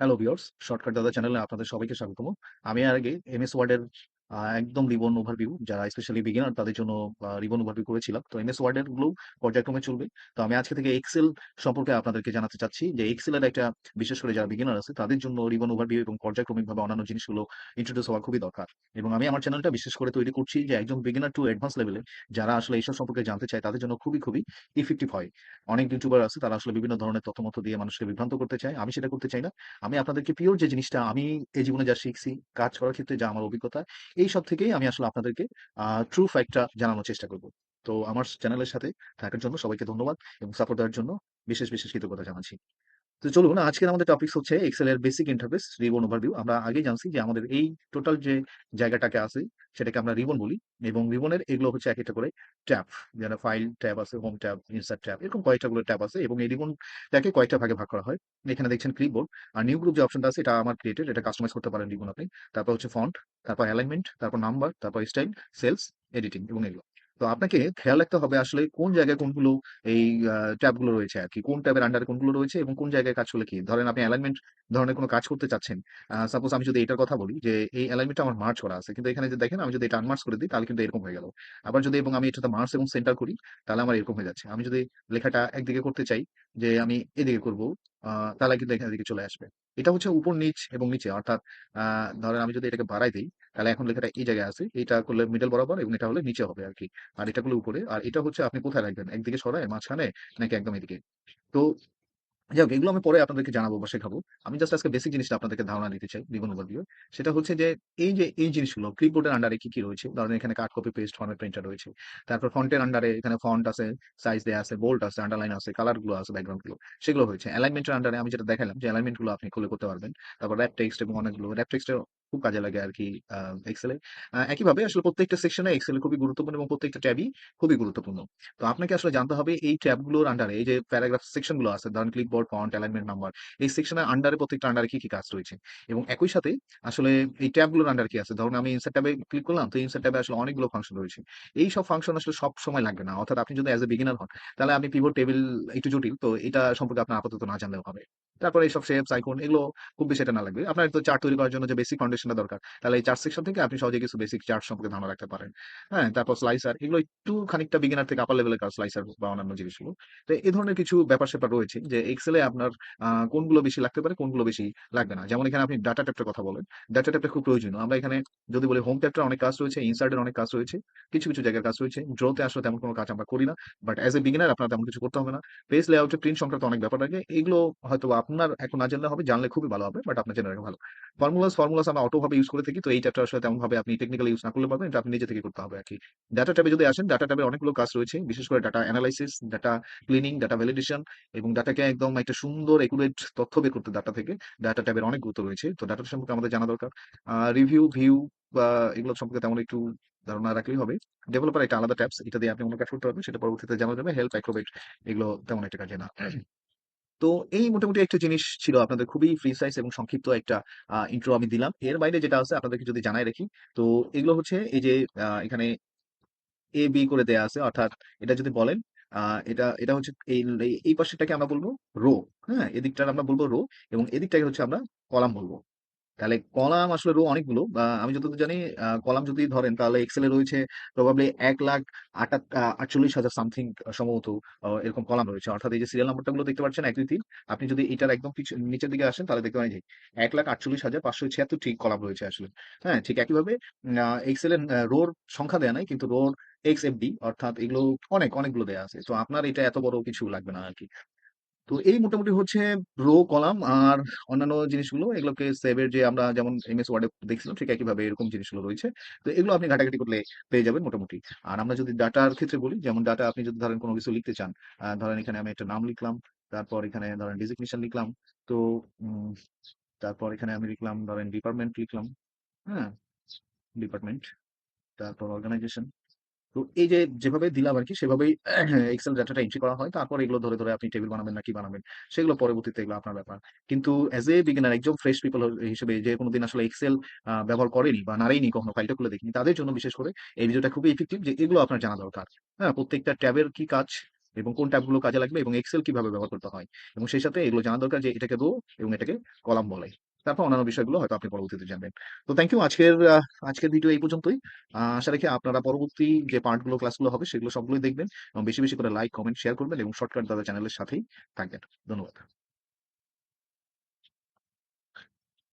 Hello viewers shortcut দাদা চ্যানেলে আপনাদের সবাইকে স্বাগতম। আমি আগে এমএস ওয়ার্ডের আহ, একদম রিবন ওভারভিউ যারা স্পেশালি বিগিনার তাদের জন্য রিবন ওভারভিউ করেছিলাম। তো এমএস ওয়ার্ডেরগুলো পর্যায়ক্রমে চলবে। তো আমি আজকে থেকে এক্সেল সম্পর্কে আপনাদেরকে জানাতে চাচ্ছি যে এক্সেলের একটা, বিশেষ করে যারা বিগিনার আছে, তাদের জন্য রিবন ওভারভিউ এবং পর্যায়ক্রমিকভাবে অন্যান্য জিনিসগুলো ইন্ট্রোডিউস হওয়া খুবই দরকার। এবং আমি আমার চ্যানেলটা বিশেষ করে তৈরি করছি যে একজন বিগিনার টু অ্যাডভান্স লেভেলে যারা আসলে এইসব সম্পর্কে জানতে চায়, তাদের জন্য খুবই খুবই ইফেক্টিভ হয়। অনেক ইউটিউবার আছে, তারা আসলে বিভিন্ন ধরনের তথ্যমত দিয়ে মানুষকে বিভ্রান্ত করতে চায়। আমি সেটা করতে চাই না। আমি আপনাদেরকে পিওর যে জিনিসটা আমি এই জীবনে যা শিখছি, কাজ করার ক্ষেত্রে যা আমার অভিজ্ঞতা এই সব থেকেই আমি আসলে আপনাদেরকে ট্রু ফ্যাক্টটা জানানোর চেষ্টা করব। তো আমার চ্যানেলের সাথে থাকার জন্য সবাইকে ধন্যবাদ এবং সাপোর্ট দেওয়ার জন্য বিশেষ বিশেষ কৃতজ্ঞতা জানাচ্ছি। তো চলুন, আজকের আমাদের টপিক হচ্ছে এক্সেল এর বেসিক ইন্টারফেস রিবন ওভারভিউ আমরা আগেই জানছি যে আমাদের এই টোটাল যে জায়গাটাকে আছে, সেটাকে আমরা রিবন বলি এবং রিবনের এগুলো হচ্ছে এক একটা করে ট্যাব। যেন ফাইল ট্যাব আছে হোম ট্যাব ইনসার্ট ট্যাব, এরকম কয়েকটা করে ট্যাব আছে এবং এই রিবনটাকে কয়েকটা ভাগে ভাগ করা হয়। এখানে দেখছেন ক্লিপবোর্ড আর নিউ গ্রুপ যে অপশনটা আছে, এটা আমার ক্রিয়েটেড এটা কাস্টমাইজ করতে পারেন রিবন আপনি। তারপর হচ্ছে ফন্ট তারপর অ্যালাইনমেন্ট তারপর নাম্বার তারপর স্টাইল সেলস এডিটিং এবং এগুলো। তো আপনাকে খেয়াল রাখতে হবে আসলে কোন জায়গায় কোনগুলো এই ট্যাবগুলো রয়েছে আর কি। কোন ট্যাবের আন্ডারে কোনগুলো রয়েছে এবং কোন জায়গায় কাজ করলে কি? ধরেন আপনি অ্যালাইনমেন্ট ধরনের কোনো কাজ করতে চাচ্ছেন সাপোজ আমি যদি এটার কথা বলি যে এই অ্যালাইনমেন্টটা আমার মার্চ করা আছে, কিন্তু এখানে যে দেখেন আমি যদি এটা আনমার্চ করে দিই তাহলে কিন্তু এরকম হয়ে গেল। আবার যদি এবং আমি এটাতে মার্চ এবং সেন্টার করি তাহলে আমার এরকম হয়ে যাচ্ছে। আমি যদি লেখাটা একদিকে করতে চাই যে আমি এদিকে করব তাহলে কিন্তু এখানে দিকে চলে আসবে। এটা হচ্ছে উপর নিচ এবং নিচে। অর্থাৎ ধরেন আমি যদি এটাকে বাড়াই দিই, তাহলে এখন লেখাটা এই জায়গায় আছে, এটা করলে মিডল বরাবর এবং এটা হলে নিচে হবে আর কি আর এটা করলে উপরে। আর এটা হচ্ছে আপনি কোথায় রাখবেন? একদিকে সরায়, মাঝখানে, নাকি একদম এদিকে? তো যাই এগুলো আমি পরে আপনাদেরকে জানাব বা শেখাবো। আমি জাস্ট আজকে বেসিক জিনিসটা আপনাদেরকে ধারণা দিতে চাই বিভিন্ন ওভারভিউ সেটা হচ্ছে যে, এই যে, এই জিনিসগুলো ক্লিপবোর্ডের আন্ডারে কি কি রয়েছে? ধরেন এখানে cut copy paste format printer রয়েছে। তারপর ফন্টের আন্ডারে এখানে ফন্ট আছে সাইজ দেওয়া আছে বোল্ট আছে আন্ডারলাইন আছে কালারগুলো আছে ব্যাকগ্রাউন্ডগুলো সেগুলো হয়েছে। অ্যালাইনমেন্টের আন্ডারে আমি যেটা দেখালাম যে অ্যালাইনমেন্টগুলো আপনি খুলে করতে পারবেন। তারপর র্যাপ টেক্সট এবং অনেকগুলো র্যাপ টেক্সটের খুব কাজে লাগে আর কি এক্সেলে একইভাবে আসলে প্রত্যেকটা সেকশনে এক্সেল খুবই গুরুত্বপূর্ণ এবং প্রত্যেকটা ট্যাবই খুবই গুরুত্বপূর্ণ। তো আপনাকে আসলে জানতে হবে এই ট্যাবগুলোর আন্ডারে এই যে প্যারাগ্রাফ সেকশনগুলো আছে ধরেন clipboard font alignment number এই সেকশনের আন্ডারে প্রত্যেকটা আন্ডারে কি কি কাজ রয়েছে? এবং একই সাথে আসলে এই ট্যাবগুলোর আন্ডার কি আছে? ধরুন আমি ইনসার্ট ট্যাবে ক্লিক করলাম, তো ইনসার্ট ট্যাবে আসলে অনেকগুলো ফাংশন রয়েছে। এই সব ফাংশন আসলে সব সময় লাগবে না। অর্থাৎ আপনি যদি অ্যাজ এ বিগিনার হন, তাহলে আপনি পিভট টেবিল একটু জটিল, তো এটা সম্পর্কে আপনার আপাতত না জানলেও হবে। তারপরে এইসব শেপস আইকন এগুলো খুব বেশি এটা না লাগবে। আপনার তো চার্ট তৈরি করার জন্য যে বেসিক ফাউন্ডেশনটা দরকার। তাহলে এই চার্ট সেকশন থেকে আপনি সহজে কিছু বেসিক চার্ট সম্পর্কে ধারণা রাখতে পারেন। হ্যাঁ তারপর স্লাইসার এগুলো একটু খানিকটা বিগিনার থেকে আপার লেভেলের কাজ স্লাইসার বা অন্যান্য জিনিসগুলো। তো এই ধরনের কিছু ব্যাপার স্যাপার রয়েছে যে এক্সেলে আপনার কোনগুলো বেশি লাগতে পারে, কোনগুলো বেশি লাগবে না। যেমন এখানে আপনি ডাটা ট্যাপটার কথা বলেন। ডাটা ট্যাপটা খুব প্রয়োজনীয়। আমরা এখানে যদি বলি হোম ট্যাপটার অনেক কাজ রয়েছে ইনসার্টের অনেক কাজ রয়েছে, কিছু কিছু জায়গার কাজ রয়েছে। ড্রোতে আসলে তেমন কোনো কাজ আমরা করি না বাট অ্যাজ এ বিগিনার আপনার তেমন কিছু করতে হবে না। পেজ লেআউটের প্রিন্ট সংক্রান্ত অনেক ব্যাপার থাকে। এগুলো হয়তো আপনার এখন না জানলে হবে, জানলে খুবই ভালো হবে বাট আপনার জেনে রাখা ভালো। ফর্মুলাস ফর্মুলাস আমরা অটো ভাবে ইউজ করে থাকি, তো এই ট্যাপটা আসলে তেমনভাবে আপনি টেকনিক্যালি ইউজ না করলে পারবেন, এটা আপনি নিজে থেকে করতে হবে আর কি। ডাটা ট্যাবে যদি আসেন ডাটা ট্যাবে অনেকগুলো কাজ রয়েছে, বিশেষ করে data analysis data cleaning data validation এবং ডাটাকে একদম একটা সুন্দর একুরেট তথ্য বের করতে ডাটা থেকে ডাটা ট্যাবের অনেক গুরুত্ব রয়েছে। তো ডাটা সম্পর্কে আমাদের জানা দরকার। রিভিউ ভিউ বা এগুলো সম্পর্কে তেমন একটু ধারণা রাখলেই হবে। ডেভেলপার একটা আলাদা ট্যাপস এটা দিয়ে আপনি অন্য কাজ করতে পারবেন, সেটা পরবর্তীতে জানা যাবে। হেল্প অ্যাক্রোবেট এগুলো তেমন একটা কাজে না। তো এই মোটামুটি একটা জিনিস ছিল আপনাদের খুবই ফ্রি সাইজ এবং সংক্ষিপ্ত একটা ইন্ট্রো আমি দিলাম। এর বাইরে যেটা আছে আপনাদেরকে যদি জানাই রাখি, তো এগুলো হচ্ছে এই যে এখানে এ বি করে দেয়া আছে, অর্থাৎ এটা যদি বলেন এটা এটা হচ্ছে এই, এই- এই পাশেরটাকে আমরা বলব রো হ্যাঁ? এদিকটা আমরা বলব রো এবং এদিকটাকে হচ্ছে আমরা কলাম বলব। তাহলে কলাম আসলে রো অনেকগুলো। আমি যতদূর জানি কলাম যদি ধরেন, তাহলে এক্সেলে রয়েছে প্রবাবলি এক লাখ আটচল্লিশ হাজার সামথিং সম্ভবত এরকম কলাম রয়েছে। অর্থাৎ এই যে সিরিয়াল নাম্বারটা গুলো দেখতে পাচ্ছেন, এক, দুই, তিন, আপনি যদি এটার একদম নিচের দিকে আসেন, তাহলে দেখতে পাবেন যে এক লাখ আটচল্লিশ হাজার পাঁচশো ছিয়াত্তর ঠিক কলাম রয়েছে আসলে। হ্যাঁ ঠিক একইভাবে এক্সেলের রোর সংখ্যা দেয়া নাই, কিন্তু রোর এক্স এফ ডি অর্থাৎ এগুলো অনেক, অনেকগুলো দেয়া আছে। তো আপনার এটা এত বড় কিছু লাগবে না আর কি তো এই মোটামুটি হচ্ছে রো কলাম আর অন্যান্য জিনিসগুলো, এগুলোকে সেভের যে আমরা যেমন এমএস ওয়ার্ডে দেখছিলাম, ঠিক একইভাবে এরকম জিনিসগুলো রয়েছে। তো এগুলো আপনি ঘাটাঘাটি করলে পেয়ে যাবেন মোটামুটি। আর আমরা যদি ডাটার ক্ষেত্রে বলি, যেমন ডাটা আপনি যদি ধরেন কোনো কিছু লিখতে চান ধরেন এখানে আমি একটা নাম লিখলাম, তারপর এখানে ধরেন ডিজিগনেশন লিখলাম, তো তারপর এখানে আমি লিখলাম, ধরেন ডিপার্টমেন্ট লিখলাম হ্যাঁ ডিপার্টমেন্ট তারপর অর্গানাইজেশন তো এই যে যেভাবে দিলাম আর কি সেভাবেই এক্সেল ডাটাটা এন্ট্রি করা হয়। তারপর এগুলো ধরে ধরে আপনি টেবিল বানাবেন না কি বানাবেন, সেগুলো পরবর্তীতে এগুলো আপনার ব্যাপার। কিন্তু এজ এ বিগিনার একদম ফ্রেশ পিপল হিসেবে যে কোনোদিন আসলে এক্সেল ব্যবহার করেনি বা নাড়াইনি কখনো ফাইলটা খুলে দেখিনি, তাদের জন্য বিশেষ করে এই ভিডিওটা খুবই ইফেক্টিভ যে এগুলো আপনার জানা দরকার। হ্যাঁ প্রত্যেকটা ট্যাবের কি কাজ এবং কোন ট্যাবগুলো কাজে লাগবে এবং এক্সেল কীভাবে ব্যবহার করতে হয়। এবং সেই সাথে এগুলো জানা দরকার যে এটাকে রো এবং এটাকে কলাম বলে। তারপর অন্যান্য বিষয়গুলো হয়তো আপনি পরবর্তীতে জানবেন। তো থ্যাংক ইউ আজকের আজকের ভিডিও এই পর্যন্তই। আশা রাখি আপনারা পরবর্তী যে পার্টগুলো ক্লাসগুলো হবে, সেগুলো সবগুলোই দেখবেন। এবং বেশি বেশি করে লাইক কমেন্ট শেয়ার করবেন এবং শর্টকাট দাদা চ্যানেলের সাথেই থাকবেন। ধন্যবাদ।